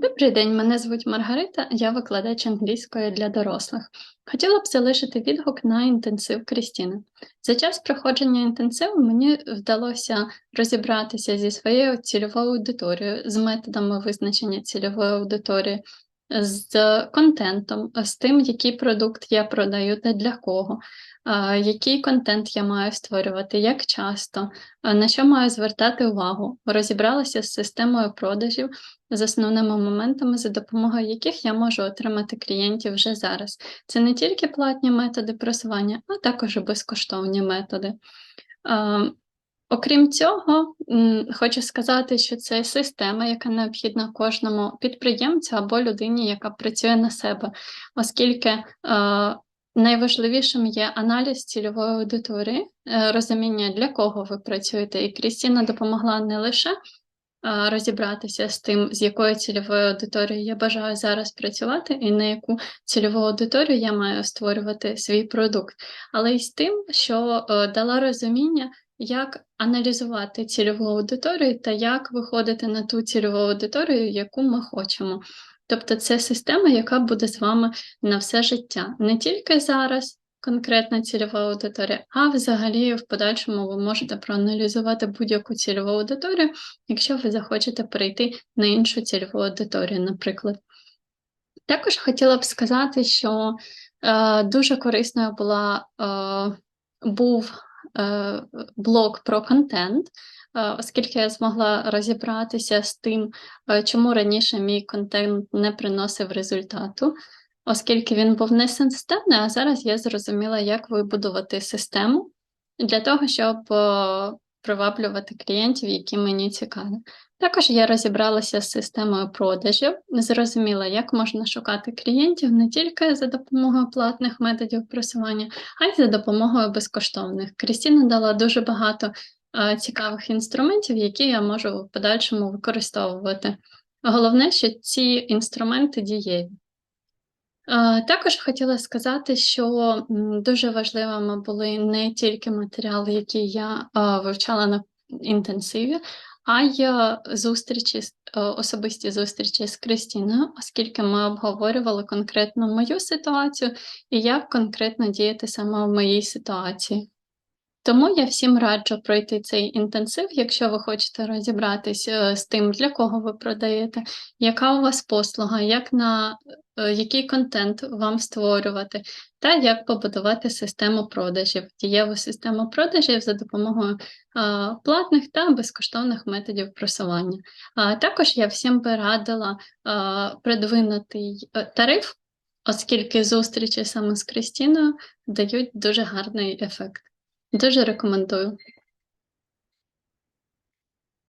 Добрий день, мене звуть Маргарита, я викладач англійської для дорослих. Хотіла б залишити відгук на інтенсив Крістіни. За час проходження інтенсиву мені вдалося розібратися зі своєю цільовою аудиторією, з методами визначення цільової аудиторії, з контентом, з тим, який продукт я продаю та для кого, який контент я маю створювати, як часто, на що маю звертати увагу. Розібралася з системою продажів, з основними моментами, за допомогою яких я можу отримати клієнтів вже зараз. Це не тільки платні методи просування, а також безкоштовні методи. Окрім цього, хочу сказати, що це система, яка необхідна кожному підприємцю або людині, яка працює на себе, оскільки е, найважливішим є аналіз цільової аудиторії, е, розуміння, для кого ви працюєте. І Крістіна допомогла не лише розібратися з тим, з якою цільовою аудиторією я бажаю зараз працювати, і на яку цільову аудиторію я маю створювати свій продукт, але й з тим, що е, дала розуміння як аналізувати цільову аудиторію та як виходити на ту цільову аудиторію, яку ми хочемо. Тобто це система, яка буде з вами на все життя. Не тільки зараз конкретна цільова аудиторія, а взагалі в подальшому ви можете проаналізувати будь-яку цільову аудиторію, якщо ви захочете перейти на іншу цільову аудиторію, наприклад. Також хотіла б сказати, що е, дуже корисною була, е, був е, блог про контент, е, оскільки я змогла розібратися з тим, е, чому раніше мій контент не приносив результату, оскільки він був не системний, а зараз я зрозуміла, як вибудувати систему для того, щоб приваблювати клієнтів, які мені цікаві. Також я розібралася з системою продажів, зрозуміла, як можна шукати клієнтів не тільки за допомогою платних методів просування, а й за допомогою безкоштовних. Крістіна дала дуже багато цікавих інструментів, які я можу в подальшому використовувати. Головне, що ці інструменти дієві. Також хотіла сказати, що дуже важливими були не тільки матеріали, які я вивчала на інтенсиві, а й зустрічі, особисті зустрічі з Кристіною, оскільки ми обговорювали конкретно мою ситуацію і як конкретно діяти саме в моїй ситуації. Тому я всім раджу пройти цей інтенсив, якщо ви хочете розібратись е, з тим, для кого ви продаєте, яка у вас послуга, як на який контент вам створювати, та як побудувати систему продажів, дієву систему продажів за допомогою платних та безкоштовних методів просування. Також я всім би радила а, придвинутий е, тариф, оскільки зустрічі саме з Кристіною дають дуже гарний ефект. Дуже рекомендую.